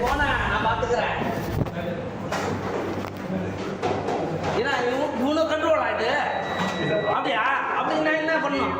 போன நான் பாத்துக்கிறேன். ஏன்னா இவனு- இவனும் கண்ட்ரோல் ஆயிட்டு. அப்படியா? அப்படின்னா என்ன பண்ணணும்?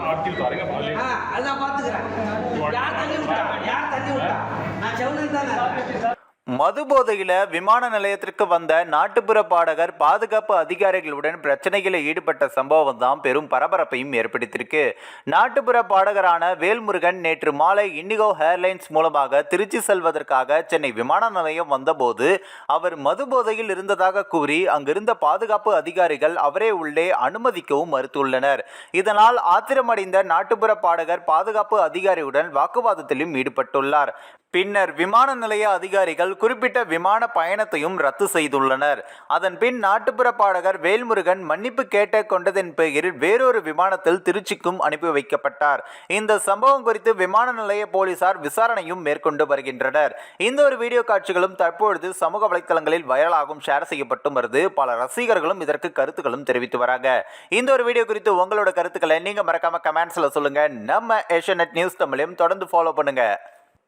அதான் பாத்துக்கிறேன். யார் தண்ணி விட்டா? யார் தண்ணி விட்டா? நான் செவனன் தானே. மது போதையில் விமான நிலையத்திற்கு வந்த நாட்டுப்புற பாடகர் பாதுகாப்பு அதிகாரிகளுடன் பிரச்சனைகளில் ஈடுபட்ட சம்பவம் தான் பெரும் பரபரப்பையும் ஏற்படுத்தியிருக்கு. நாட்டுப்புற பாடகரான வேல்முருகன் நேற்று மாலை இண்டிகோ ஏர்லைன்ஸ் மூலமாக திருச்சி செல்வதற்காக சென்னை விமான நிலையம் வந்தபோது அவர் மது போதையில் இருந்ததாக கூறி அங்கிருந்த பாதுகாப்பு அதிகாரிகள் அவரே உள்ளே அனுமதிக்கவும் மறுத்துள்ளனர். இதனால் ஆத்திரமடைந்த நாட்டுப்புற பாடகர் பாதுகாப்பு அதிகாரியுடன் வாக்குவாதத்திலும் ஈடுபட்டுள்ளார். பின்னர் விமான நிலைய அதிகாரிகள் குறிப்பிட்ட விமான பயணத்தையும் ரத்து செய்துள்ளனர். அதன் பின் நாட்டுப்புற பாடகர் வேல்முருகன் மன்னிப்பு கேட்ட கொண்டதன் பெயரில் வேறொரு விமானத்தில் திருச்சிக்கும் அனுப்பி வைக்கப்பட்டார். இந்த சம்பவம் குறித்து விமான நிலைய போலீசார் விசாரணையும் மேற்கொண்டு வருகின்றனர். இந்த ஒரு வீடியோ காட்சிகளும் தற்பொழுது சமூக வலைத்தளங்களில் வைரலாகும் ஷேர் செய்யப்பட்டும் வருது. பல ரசிகர்களும் இதற்கு கருத்துக்களும் தெரிவித்து வராங்க. இந்த ஒரு வீடியோ குறித்து உங்களோட கருத்துக்களை நீங்க மறக்காம கமெண்ட்ஸ்ல சொல்லுங்க. நம்ம ஏஷியநெட் நியூஸ் தமிழையும் தொடர்ந்து ஃபாலோ பண்ணுங்க.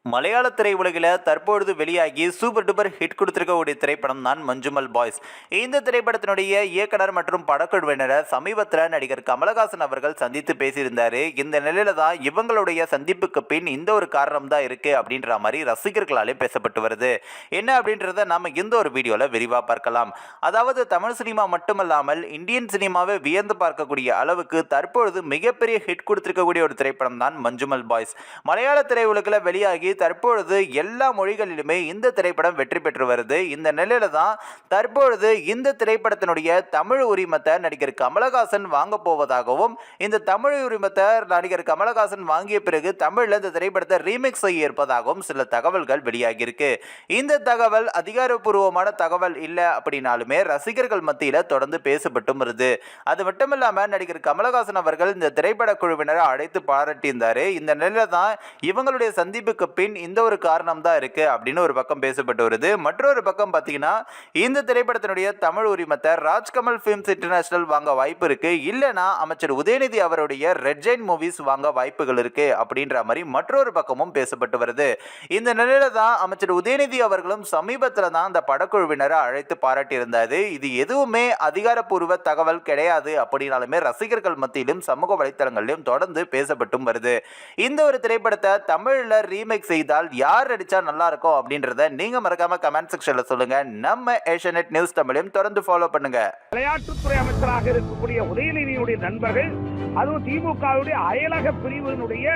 மலையாள திரையுலகில் தற்பொழுது வெளியாகி சூப்பர் டூப்பர் ஹிட் கொடுத்திருக்கக்கூடிய திரைப்படம் தான் மஞ்சுமல் பாய்ஸ். இந்த திரைப்படத்தினுடைய இயக்குனர் மற்றும் படக்குழுவினரை சமீபத்தில் நடிகர் கமலஹாசன் அவர்கள் சந்தித்து பேசியிருந்தார். இந்த நிலையில தான் இவங்களுடைய சந்திப்புக்கு பின் இந்த ஒரு காரணம் தான் இருக்குது அப்படின்ற மாதிரி ரசிகர்களாலே பேசப்பட்டு வருது. என்ன அப்படின்றத நாம் இந்த ஒரு வீடியோவில் விரிவாக பார்க்கலாம். அதாவது தமிழ் சினிமா மட்டுமல்லாமல் இந்தியன் சினிமாவை வியந்து பார்க்கக்கூடிய அளவுக்கு தற்பொழுது மிகப்பெரிய ஹிட் கொடுத்திருக்கக்கூடிய ஒரு திரைப்படம் தான் மஞ்சுமல் பாய்ஸ். மலையாள திரையுலகில் வெளியாகி தற்பொழுது எல்லா மொழிகளிலுமே இந்த திரைப்படம் வெற்றி பெற்று வருது. இந்த நிலையில தான் தற்பொழுது இந்த திரைப்படத்தினுடைய தமிழ் உரிமத்தை நடிகர் கமலஹாசன் வாங்க போவதாகவும் இந்த தமிழ் உரிமத்தை நடிகர் கமலஹாசன் வாங்கிய பிறகு தமிழில் இந்த திரைப்படத்தை ரீமேக் செய்ய இருப்பதாகவும் சில தகவல்கள் வெளியாகியிருக்கு. இந்த தகவல் அதிகாரப்பூர்வமான தகவல் இல்லை அப்படின்னாலுமே ரசிகர்கள் மத்தியில் தொடர்ந்து பேசப்பட்டும் வருது. அது மட்டும் இல்லாமல் நடிகர் கமலஹாசன் அவர்கள் இந்த திரைப்பட குழுவினரை அழைத்து பாராட்டியிருந்தார். இந்த நிலையில தான் இவங்களுடைய சந்திப்புக்கு பின் இந்த ஒரு காரணம் தான் இருக்கு அப்படின்னு ஒரு பக்கம் பேசப்பட்டு வருது. மற்றொரு பக்கம் பார்த்தீங்கன்னா இந்த திரைப்படத்தினுடைய தமிழ் உரிமத்தை ராஜ்கமல் ஃபிலிம்ஸ் இன்டர்நேஷனல் வாங்க வாய்ப்பு இருக்கு. இல்லைனா அமைச்சர் உதயநிதி அவருடைய ரெட் ஜெயின் மூவிஸ் வாங்க வாய்ப்புகள் இருக்கு அப்படின்ற மாதிரி மற்றொரு பக்கமும் பேசப்பட்டு வருது. இந்த நிலையில தான் அமைச்சர் உதயநிதி அவர்களும் சமீபத்தில் தான் அந்த படக்குழுவினரை அழைத்து பாராட்டியிருந்தாரு. இது எதுவுமே அதிகாரப்பூர்வ தகவல் கிடையாது அப்படின்னாலுமே ரசிகர்கள் மத்தியிலும் சமூக வலைத்தளங்களிலும் தொடர்ந்து பேசப்பட்டும் வருது. இந்த ஒரு திரைப்படத்தை தமிழில் ரீமேக் செய்தால் யார் நடிச்சா நல்லா இருக்கும் அப்படின்றத நீங்க மறக்காம கமெண்ட் செக்ஷன்ல சொல்லுங்க. நம்ம ஏஷியநெட் நியூஸ் தமிழையும் தொடர்ந்து ஃபாலோ பண்ணுங்க. விளையாட்டுத்துறை அமைச்சராக இருக்கக்கூடிய உதயநிதியுடைய நண்பர்கள் அதுவும் திமுகவுடைய அயலக பிரிவினுடைய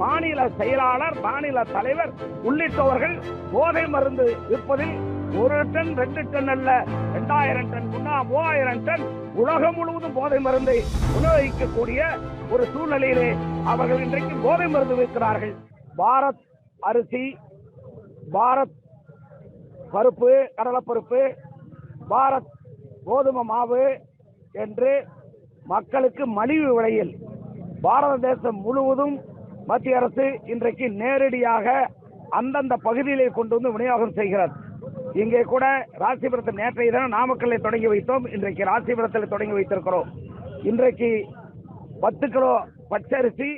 மாநில செயலாளர் மாநில தலைவர் உள்ளிட்டவர்கள் போதை மருந்து விற்பதில் ஒரு டன் ரெண்டு டன் அல்ல ரெண்டாயிரம் டன் முன்னா மூவாயிரம் டன் உலகம் முழுவதும் போதை மருந்தை உணவகிக்கக்கூடிய ஒரு சூழ்நிலையிலே அவர்கள் இன்றைக்கு போதை மருந்து விற்கிறார்கள். பாரத் அரிசி பாரத் பருப்பு கடலைப்பருப்பு பாரத் கோதுமை மாவு என்று மக்களுக்கு மலிவு விலையில் பாரத தேசம் முழுவதும் மத்திய அரசு இன்றைக்கு நேரடியாக அந்தந்த பகுதியிலே கொண்டு வந்து விநியோகம் செய்கிறது. இங்கே கூட ராசிபுரத்தில் நேற்றைய தினம் நாமக்கல்லை தொடங்கி வைத்தோம். இன்றைக்கு ராசிபுரத்தில் தொடங்கி வைத்திருக்கிறோம். இன்றைக்கு பத்து கிலோ பச்சரிசி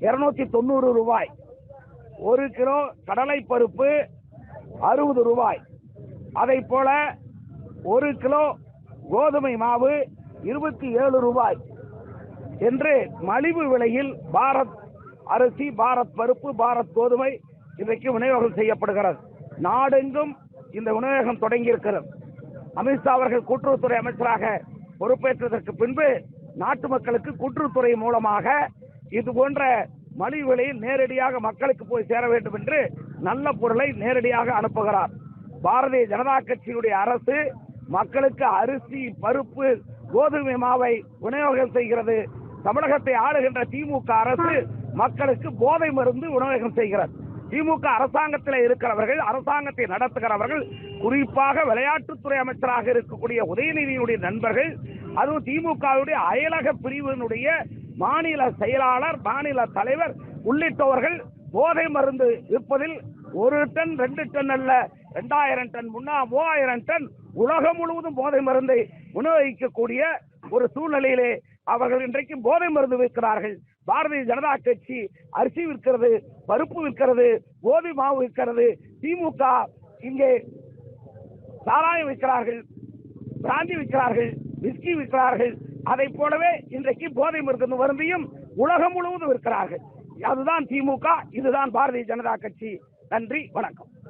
இருநூத்தி தொண்ணூறு ரூபாய். ஒரு கிலோ கடலை பருப்பு அறுபது ரூபாய். அதை போல ஒரு கிலோ கோதுமை மாவு இருபத்தி ஏழு ரூபாய். என்று மலிவு விலையில் பாரத் அரிசி பாரத் பருப்பு பாரத் கோதுமை இன்றைக்கு விநியோகம் செய்யப்படுகிறது. நாடெங்கும் இந்த விநியோகம் தொடங்கியிருக்கிறது. அமித்ஷா அவர்கள் கூட்டுறவுத்துறை அமைச்சராக பொறுப்பேற்றதற்கு பின்பு நாட்டு மக்களுக்கு கூட்டுறவுத்துறை மூலமாக இது போன்ற மலிவு விலையில் நேரடியாக மக்களுக்கு போய் சேர வேண்டும் என்று நல்ல பொருளை நேரடியாக அனுப்புகிறார். பாரதிய ஜனதா கட்சியினுடைய அரசு மக்களுக்கு அரிசி பருப்பு கோதுமை மாவை விநியோகம் செய்கிறது. தமிழகத்தை ஆளுகின்ற திமுக அரசு மக்களுக்கு போதை மருந்து விநியோகம் செய்கிறது. திமுக அரசாங்கத்தில் இருக்கிறவர்கள் அரசாங்கத்தை நடத்துகிறவர்கள் குறிப்பாக விளையாட்டுத்துறை அமைச்சராக இருக்கக்கூடிய உதயநிதியினுடைய நண்பர்கள் அதுவும் திமுகவுடைய அயலக பிரிவினுடைய மாநில செயலாளர் மாநில தலைவர் உள்ளிட்டவர்கள் போதை மருந்து விற்பதில் ஒரு டன் ரெண்டு டன் அல்ல ரெண்டாயிரம் டன் முன்னா மூவாயிரம் டன் உலகம் முழுவதும் போதை மருந்தை விநியோகிக்கக்கூடிய ஒரு சூழ்நிலையிலே அவர்கள் இன்றைக்கு போதை மருந்து விற்கிறார்கள். பாரதிய ஜனதா கட்சி அரிசி விற்கிறது பருப்பு விற்கிறது கோதி மாவு விற்கிறது திமுக இங்கே சாராயம் விற்கிறார்கள் பிராந்தி விற்கிறார்கள் விஸ்கி விற்கிறார்கள் அதைப் போலவே இன்றைக்கு போதை மருந்து வருந்தியும் உலகம் முழுவதும் இருக்கிறார்கள். அதுதான் திமுக இதுதான் பாரதிய ஜனதா கட்சி. நன்றி வணக்கம்.